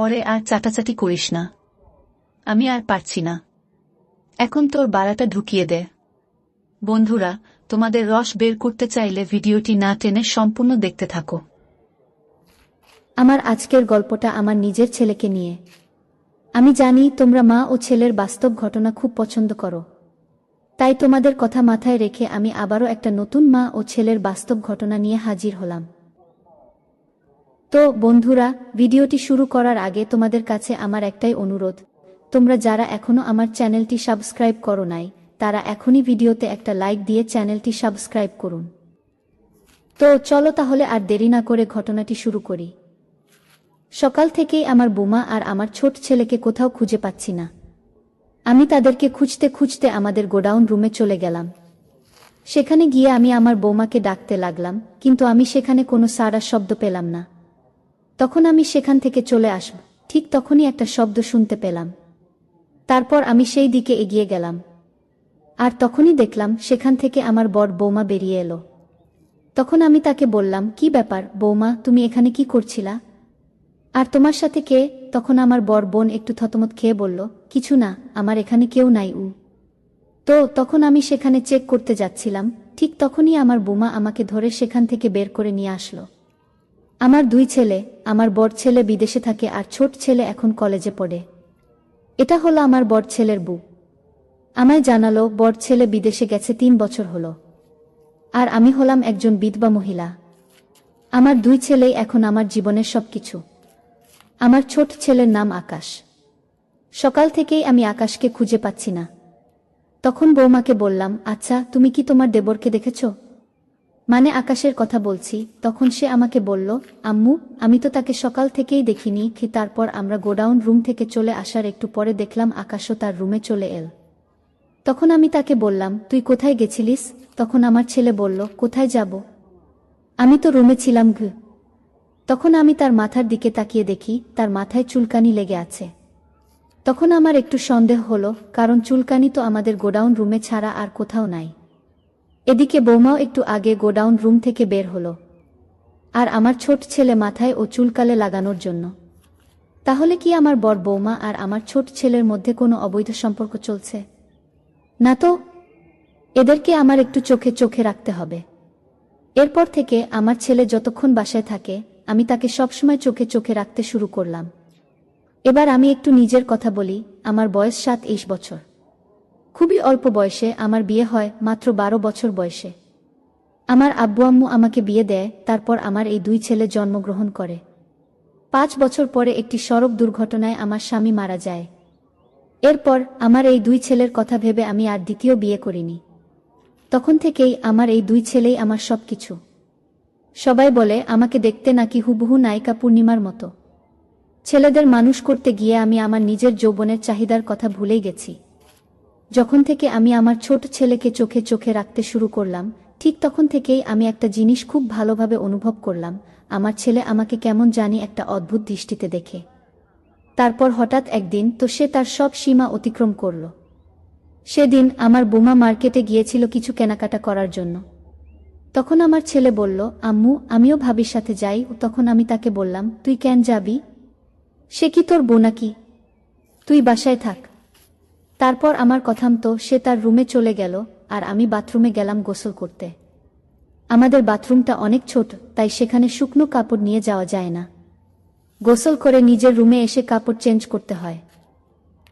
ওরে আর চাটাচাটি করিস না। আমি আর পারছি না। এখন তোর বাড়াটা ঢুকিয়ে দে। বন্ধুরা, তোমাদের রস বের করতে চাইলে ভিডিওটি না টেনে সম্পূর্ণ দেখতে থাকো। আমার আজকের গল্পটা আমার নিজের ছেলেকে নিয়ে। আমি জানি তোমরা মা ও ছেলের বাস্তব ঘটনা খুব পছন্দ করো। তাই তোমাদের কথা মাথায় রেখে আমি আবারও একটা নতুন মা ও ছেলের বাস্তব ঘটনা নিয়ে হাজির হলাম। তো বন্ধুরা, ভিডিওটি শুরু করার আগে তোমাদের কাছে আমার একটাই অনুরোধ। তোমরা যারা এখনও আমার চ্যানেলটি সাবস্ক্রাইব করো নাই, তারা এখনই ভিডিওতে একটা লাইক দিয়ে চ্যানেলটি সাবস্ক্রাইব করুন। তো চলো তাহলে আর দেরি না করে ঘটনাটি শুরু করি। সকাল থেকেই আমার বোমা আর আমার ছোট ছেলেকে কোথাও খুঁজে পাচ্ছি না। আমি তাদেরকে খুঁজতে খুঁজতে আমাদের গোডাউন রুমে চলে গেলাম। সেখানে গিয়ে আমি আমার বৌমাকে ডাকতে লাগলাম, কিন্তু আমি সেখানে কোনো সারা শব্দ পেলাম না। তখন আমি সেখান থেকে চলে আসব। ঠিক তখনই একটা শব্দ শুনতে পেলাম। তারপর আমি সেই দিকে এগিয়ে গেলাম। আর তখনই দেখলাম সেখান থেকে আমার বর বৌমা বেরিয়ে এলো। তখন আমি তাকে বললাম, কি ব্যাপার বৌমা, তুমি এখানে কি করছিলা? আর তোমার সাথে কে? তখন আমার বর বোন একটু থতমত খেয়ে বলল, কিছু না, আমার এখানে কেউ নাই উ। তো তখন আমি সেখানে চেক করতে যাচ্ছিলাম। ঠিক তখনই আমার বোমা আমাকে ধরে সেখান থেকে বের করে নিয়ে আসলো। আমার দুই ছেলে, আমার বড় ছেলে বিদেশে থাকে আর ছোট ছেলে এখন কলেজে পড়ে। এটা হলো আমার বড় ছেলের বউ। আমায় জানালো, বড় ছেলে বিদেশে গেছে তিন বছর হলো। আর আমি হলাম একজন বিধবা মহিলা। আমার দুই ছেলেই এখন আমার জীবনের সবকিছু। আমার ছোট ছেলের নাম আকাশ। সকাল থেকেই আমি আকাশকে খুঁজে পাচ্ছি না। তখন বৌমাকে বললাম আচ্ছা তুমি কি তোমার দেবরকে দেখেছ? মানে আকাশের কথা বলছি, তখন সে আমাকে বলল, আম্মু, আমি তো তাকে সকাল থেকেই দেখিনি কি তারপর আমরা গোডাউন রুম থেকে চলে আসার একটু পরে দেখলাম আকাশও তার রুমে চলে এল। তখন আমি তাকে বললাম, তুই কোথায় গেছিলিস? তখন আমার ছেলে বলল, কোথায় যাব? আমি তো রুমে ছিলাম, ঘ। তখন আমি তার মাথার দিকে তাকিয়ে দেখি, তার মাথায় চুলকানি লেগে আছে। তখন আমার একটু সন্দেহ হলো, কারণ চুলকানি তো আমাদের গোডাউন রুমে ছাড়া আর কোথাও নাই। এদিকে বৌমাও একটু আগে গোডাউন রুম থেকে বের হলো। আর আমার ছোট ছেলে মাথায় ও চুলকালে লাগানোর জন্য। তাহলে কি আমার বর বৌমা আর আমার ছোট ছেলের মধ্যে কোনো অবৈধ সম্পর্ক চলছে? না তো, এদেরকে আমার একটু চোখে চোখে রাখতে হবে। এরপর থেকে আমার ছেলে যতক্ষণ বাসায় থাকে, আমি তাকে সবসময় চোখে চোখে রাখতে শুরু করলাম। এবার আমি একটু নিজের কথা বলি, আমার বয়স সাত ইস বছর। খুবই অল্প বয়সে আমার বিয়ে হয়, মাত্র বারো বছর বয়সে। আমার আব্বু আম্মু আমাকে বিয়ে দেয়, তারপর আমার এই দুই ছেলে জন্মগ্রহণ করে। পাঁচ বছর পরে একটি সড়ক দুর্ঘটনায় আমার স্বামী মারা যায়। এরপর আমার এই দুই ছেলের কথা ভেবে আমি আর দ্বিতীয় বিয়ে করিনি। তখন থেকেই আমার এই দুই ছেলেই আমার সব কিছু সবাই বলে, আমাকে দেখতে নাকি হুবহু নায়িকা পূর্ণিমার মতো। ছেলেদের মানুষ করতে গিয়ে আমি আমার নিজের যৌবনের চাহিদার কথা ভুলেই গেছি। যখন থেকে আমি আমার ছোট ছেলেকে চোখে চোখে রাখতে শুরু করলাম, ঠিক তখন থেকেই আমি একটা জিনিস খুব ভালোভাবে অনুভব করলাম, আমার ছেলে আমাকে কেমন জানি একটা অদ্ভুত দৃষ্টিতে দেখে। তারপর হঠাৎ একদিন তো সে তার সব সীমা অতিক্রম করল। সেদিন আমার বোমা মার্কেটে গিয়েছিল কিছু কেনাকাটা করার জন্য। তখন আমার ছেলে বলল, আম্মু, আমিও ভাবির সাথে যাই। তখন আমি তাকে বললাম, তুই কেন যাবি? সে কি তোর বউ নাকি তুই বাসায় থাক। তারপর আমার কথাম তো সে তার রুমে চলে গেল, আর আমি বাথরুমে গেলাম গোসল করতে। আমাদের বাথরুমটা অনেক ছোট, তাই সেখানে শুকনো কাপড় নিয়ে যাওয়া যায় না। গোসল করে নিজের রুমে এসে কাপড় চেঞ্জ করতে হয়।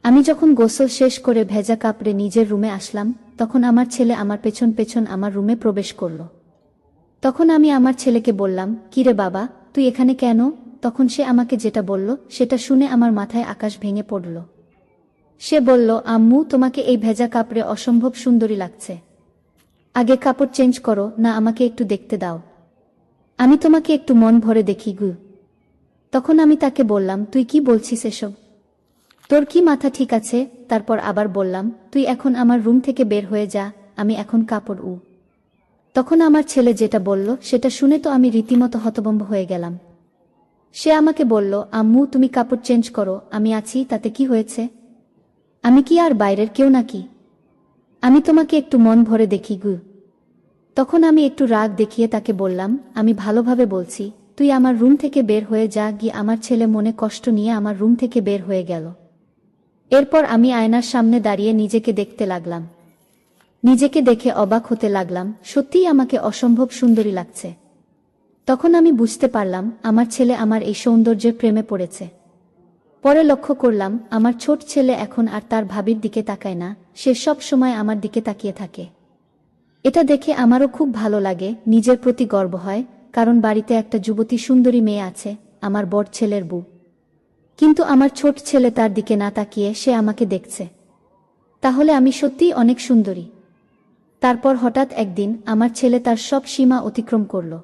আমি যখন গোসল শেষ করে ভেজা কাপড়ে নিজের রুমে আসলাম, তখন আমার ছেলে আমার পেছন পেছন আমার রুমে প্রবেশ করল। তখন আমি আমার ছেলেকে বললাম কিরে বাবা, তুই এখানে কেন? তখন সে আমাকে যেটা বলল, সেটা শুনে আমার মাথায় আকাশ ভেঙে পড়ল। সে বলল, আম্মু, তোমাকে এই ভেজা কাপড়ে অসম্ভব সুন্দরী লাগছে। আগে কাপড় চেঞ্জ করো, না আমাকে একটু দেখতে দাও। আমি তোমাকে একটু মন ভরে দেখি, গু। তখন আমি তাকে বললাম, তুই কি বলছিস এসব? তোর কি মাথা ঠিক আছে? তারপর আবার বললাম, তুই এখন আমার রুম থেকে বের হয়ে যা, আমি এখন কাপড় উ। তখন আমার ছেলে যেটা বলল, সেটা শুনে তো আমি রীতিমতো হতবম্ব হয়ে গেলাম। সে আমাকে বলল, আম্মু, তুমি কাপড় চেঞ্জ করো, আমি আছি, তাতে কি হয়েছে? আমি কি আর বাইরের কেউ নাকি? আমি তোমাকে একটু মন ভরে দেখি, গু। তখন আমি একটু রাগ দেখিয়ে তাকে বললাম, আমি ভালোভাবে বলছি, তুই আমার রুম থেকে বের হয়ে যা গিয়ে আমার ছেলে মনে কষ্ট নিয়ে আমার রুম থেকে বের হয়ে গেল। এরপর আমি আয়নার সামনে দাঁড়িয়ে নিজেকে দেখতে লাগলাম। নিজেকে দেখে অবাক হতে লাগলাম, সত্যিই আমাকে অসম্ভব সুন্দরী লাগছে। তখন আমি বুঝতে পারলাম, আমার ছেলে আমার এই সৌন্দর্যের প্রেমে পড়েছে। পরে লক্ষ্য করলাম, আমার ছোট ছেলে এখন আর তার ভাবির দিকে তাকায় না, সে সব সময় আমার দিকে তাকিয়ে থাকে। এটা দেখে আমারও খুব ভালো লাগে, নিজের প্রতি গর্ব হয়, কারণ বাড়িতে একটা যুবতী সুন্দরী মেয়ে আছে, আমার বড় ছেলের বউ। কিন্তু আমার ছোট ছেলে তার দিকে না তাকিয়ে সে আমাকে দেখছে। তাহলে আমি সত্যিই অনেক সুন্দরী। তারপর হঠাৎ একদিন আমার ছেলে তার সব সীমা অতিক্রম করল।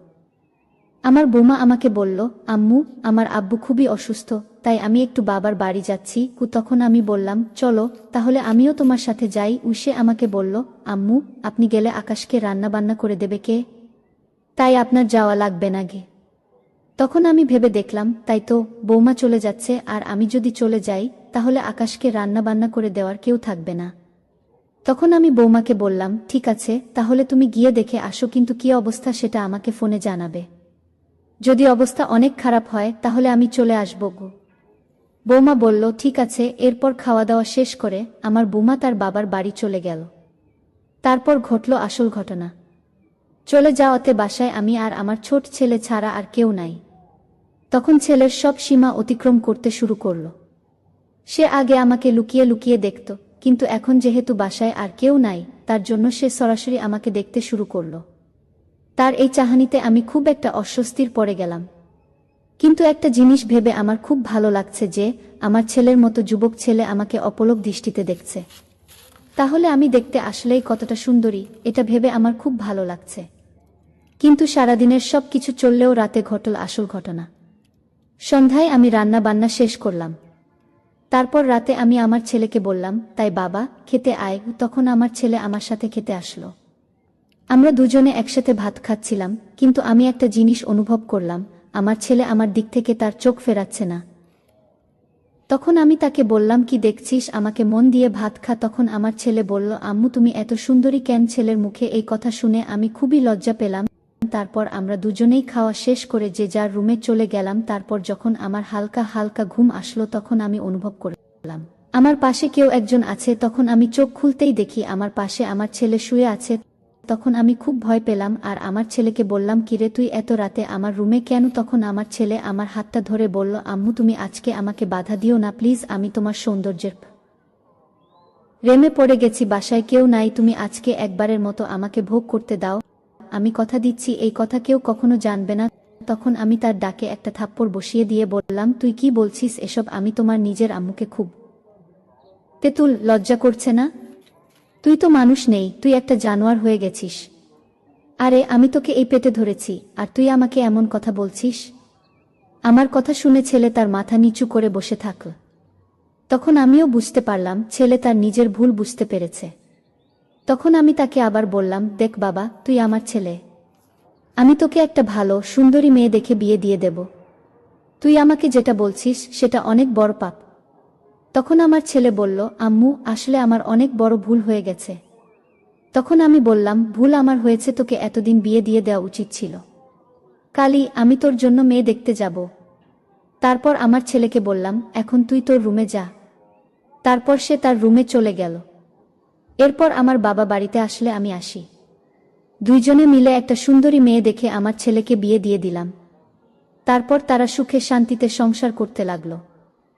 আমার বৌমা আমাকে বলল, আম্মু, আমার আব্বু খুবই অসুস্থ, তাই আমি একটু বাবার বাড়ি যাচ্ছি। কু তখন আমি বললাম, চলো, তাহলে আমিও তোমার সাথে যাই। উসে আমাকে বলল, আম্মু, আপনি গেলে আকাশকে রান্না বান্না করে দেবে কে? তাই আপনার যাওয়া লাগবে না গে। তখন আমি ভেবে দেখলাম, তাই তো, বৌমা চলে যাচ্ছে, আর আমি যদি চলে যাই, তাহলে আকাশকে রান্না বান্না করে দেওয়ার কেউ থাকবে না। তখন আমি বৌমাকে বললাম, ঠিক আছে, তাহলে তুমি গিয়ে দেখে আসো, কিন্তু কি অবস্থা সেটা আমাকে ফোনে জানাবে। যদি অবস্থা অনেক খারাপ হয়, তাহলে আমি চলে আসব গো। বৌমা বলল, ঠিক আছে, এরপর খাওয়া দাওয়া শেষ করে আমার বৌমা তার বাবার বাড়ি চলে গেল। তারপর ঘটল আসল ঘটনা। চলে যাওয়াতে বাসায় আমি আর আমার ছোট ছেলে ছাড়া আর কেউ নাই। তখন ছেলের সব সীমা অতিক্রম করতে শুরু করল। সে আগে আমাকে লুকিয়ে লুকিয়ে দেখত, কিন্তু এখন যেহেতু বাসায় আর কেউ নাই, তার জন্য সে সরাসরি আমাকে দেখতে শুরু করল। তার এই চাহানিতে আমি খুব একটা অস্বস্তির পড়ে গেলাম। কিন্তু একটা জিনিস ভেবে আমার খুব ভালো লাগছে যে, আমার ছেলের মতো যুবক ছেলে আমাকে অপলক দৃষ্টিতে দেখছে। তাহলে আমি দেখতে আসলেই কতটা সুন্দরী, এটা ভেবে আমার খুব ভালো লাগছে। কিন্তু সারাদিনের সব কিছু চললেও রাতে ঘটল আসল ঘটনা। সন্ধ্যায় আমি রান্না বান্না শেষ করলাম। তারপর রাতে আমি আমার ছেলেকে বললাম, তাই বাবা, খেতে আয়। তখন আমার ছেলে আমার সাথে খেতে আসলো। আমরা দুজনে একসাথে ভাত খাচ্ছিলাম, কিন্তু আমি একটা জিনিস অনুভব করলাম, আমার ছেলে আমার দিক থেকে তার চোখ ফেরাচ্ছে না। তখন আমি তাকে বললাম, কি দেখছিস? আমাকে মন দিয়ে ভাত খা। তখন আমার ছেলে বলল, আম্মু, তুমি এত সুন্দরী কেন ছেলের মুখে এই কথা শুনে আমি খুবই লজ্জা পেলাম। তারপর আমরা দুজনেই খাওয়া শেষ করে যে যার রুমে চলে গেলাম, তারপর যখন আমার হালকা হালকা ঘুম আসলো, তখন আমি অনুভব করলাম, আমার পাশে কেউ একজন আছে? তখন আমি চোখ খুলতেই দেখি, আমার পাশে আমার ছেলে শুয়ে আছে। তখন আমি খুব ভয় পেলাম আর আমার ছেলেকে বললাম, কিরে তুই এত রাতে আমার রুমে কেন? তখন আমার ছেলে আমার হাতটা ধরে বলল, আম্মু, তুমি আজকে আমাকে বাধা দিও না, প্লিজ, আমি তোমার সৌন্দর্যের রেমে পড়ে গেছি, বাসায় কেউ নাই, তুমি আজকে একবারের মতো আমাকে ভোগ করতে দাও। আমি কথা দিচ্ছি, এই কথা কেউ কখনো জানবে না। তখন আমি তার ডাকে একটা থাপ্পড় বসিয়ে দিয়ে বললাম, তুই কি বলছিস এসব? আমি তোমার নিজের আম্মুকে খুব তেতুল লজ্জা করছে না? তুই তো মানুষ নেই, তুই একটা জানোয়ার হয়ে গেছিস। আরে, আমি তোকে এই পেটে ধরেছি, আর তুই আমাকে এমন কথা বলছিস? আমার কথা শুনে ছেলে তার মাথা নিচু করে বসে থাকল তখন আমিও বুঝতে পারলাম, ছেলে তার নিজের ভুল বুঝতে পেরেছে। তখন আমি তাকে আবার বললাম, দেখ বাবা, তুই আমার ছেলে। আমি তোকে একটা ভালো, সুন্দরী মেয়ে দেখে বিয়ে দিয়ে দেব। তুই আমাকে যেটা বলছিস, সেটা অনেক বড় পাপ। তখন আমার ছেলে বলল, আম্মু, আসলে আমার অনেক বড় ভুল হয়ে গেছে। তখন আমি বললাম, ভুল আমার হয়েছে, তোকে এতদিন বিয়ে দিয়ে দেওয়া উচিত ছিল। কালি, আমি তোর জন্য মেয়ে দেখতে যাব। তারপর আমার ছেলেকে বললাম, এখন তুই তোর রুমে যা। তারপর সে তার রুমে চলে গেল। এরপর আমার বাবা বাড়িতে আসলে আমি আসি। দুইজনে মিলে একটা সুন্দরী মেয়ে দেখে আমার ছেলেকে বিয়ে দিয়ে দিলাম। তারপর তারা সুখে শান্তিতে সংসার করতে লাগল।